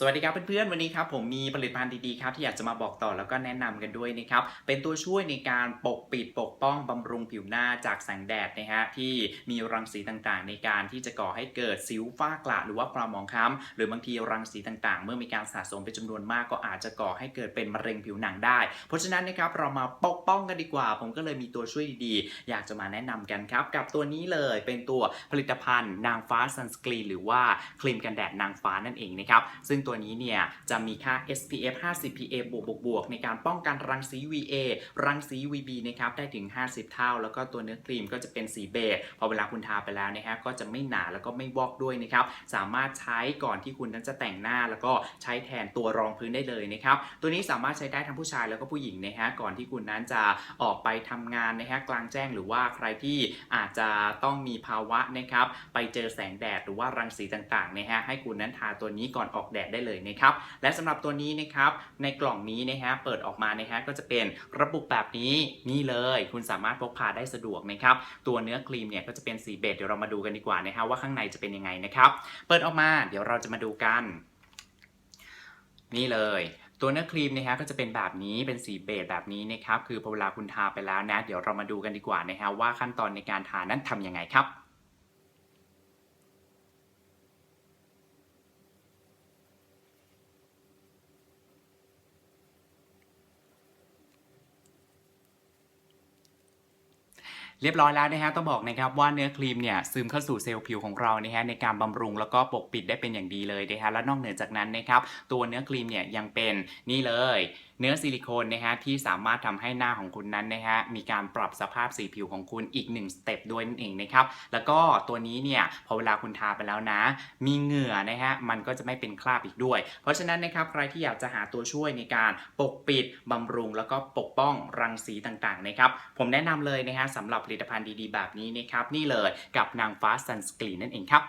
สวัสดีครับเพื่อนๆวันนี้ครับผมมีผลิตภัณฑ์ดีๆครับที่อยากจะมาบอกต่อแล้วก็แนะนำกันด้วยนะครับเป็นตัวช่วยในการปกปิดปกป้องบำรุงผิวหน้าจากแสงแดดนะฮะที่มีรังสีต่างๆ ในการที่จะก่อให้เกิดสิวฝ้ากระหรือว่าความหมองคล้ำหรือบางทีรังสีต่างๆ เมื่อมีการสะสมเป็นจำนวนมากก็อาจจะก่อให้เกิดเป็นมะเร็งผิวหนังได้ เพราะฉะนั้นนะครับเรามาปกป้องกันดีกว่า ผมก็เลยมีตัวช่วยดีๆ อยากจะมาแนะนำกันครับกับตัวนี้เลยเป็นตัวผลิตภัณฑ์นางฟ้าซันสกรีนหรือว่าครีมกันแดดนางฟ้านั่นเองนะครับซึ่งตัวนี้เนี่ยจะมีค่า SPF 50 PA บวกบวกบวกในการป้องกันรังสี VA รังสี VB นะครับได้ถึง 50 เท่า แล้วก็ตัวเนื้อครีมก็จะเป็นสีเบจพอเวลาคุณทาไปแล้วนะฮะก็จะไม่หนาแล้วก็ไม่วอกด้วยนะครับสามารถใช้ก่อนที่คุณนั้นจะแต่งหน้าแล้วก็ใช้แทนตัวรองพื้นได้เลยนะครับตัวนี้สามารถใช้ได้ทั้งผู้ชายแล้วก็ผู้หญิงนะฮะก่อนที่คุณนั้นจะออกไปทำงานนะฮะกลางแจ้งหรือว่าใครที่อาจจะต้องมีภาวะนะครับไปเจอแสงแดดหรือว่ารังสีต่างๆนะฮะให้คุณนั้นทาตัวนี้ก่อนออกแดดได้เลยนะครับ และสำหรับตัวนี้นะครับในกล่องนี้นะฮะเปิดออกมานะฮะก็จะเป็นระบุแบบนี้นี่เลย คุณสามารถพกพาได้สะดวกนะครับตัวเนื้อครีมเนี่ยก็จะเป็นสีเบจเดี๋ยวเรามาดูกันดีกว่านะฮะว่าข้างในจะเป็นยังไงนะครับเปิดออกมาเดี๋ยวเราจะมาดูกัน นี่เลยตัวเนื้อครีมนะฮะก็จะเป็นแบบนี้เป็นสีเบจแบบนี้นะครับคือพอเวลาคุณทาไปแล้วนะ เดี๋ยวเรามาดูกันดีกว่านะฮะว่าขั้นตอนในการทานั้นทำยังไงครับ เรียบร้อยแล้วนะฮะต้องบอกนะครับว่าเนื้อครีมเนี่ยซึมเข้าสู่เซลล์ผิวของเรานะฮะในการบำรุงแล้วก็ปกปิดได้เป็นอย่างดีเลยนะฮะและนอกเหนือจากนั้นนะครับตัวเนื้อครีมเนี่ยยังเป็นนี่เลยเนื้อซิลิโคนนะฮะที่สามารถทำให้หน้าของคุณนั้นนะฮะมีการปรับสภาพสีผิวของคุณอีกหนึ่งสเต็ปด้วยนั่นเองนะครับแล้วก็ตัวนี้เนี่ยพอเวลาคุณทาไปแล้วนะ มีเหงื่อนะฮะมันก็จะไม่เป็นคราบอีกด้วย เพราะฉะนั้นนะครับใครที่อยากจะหาตัวช่วยในการปกปิดบำรุง แล้วก็ปกป้องรังสีต่างๆนะครับผมแนะนำเลยนะฮะสำหรับผลิตภัณฑ์ดีๆ แบบนี้นะครับ นี่เลยกับนางฟ้าซันสกรีนนั่นเองครับ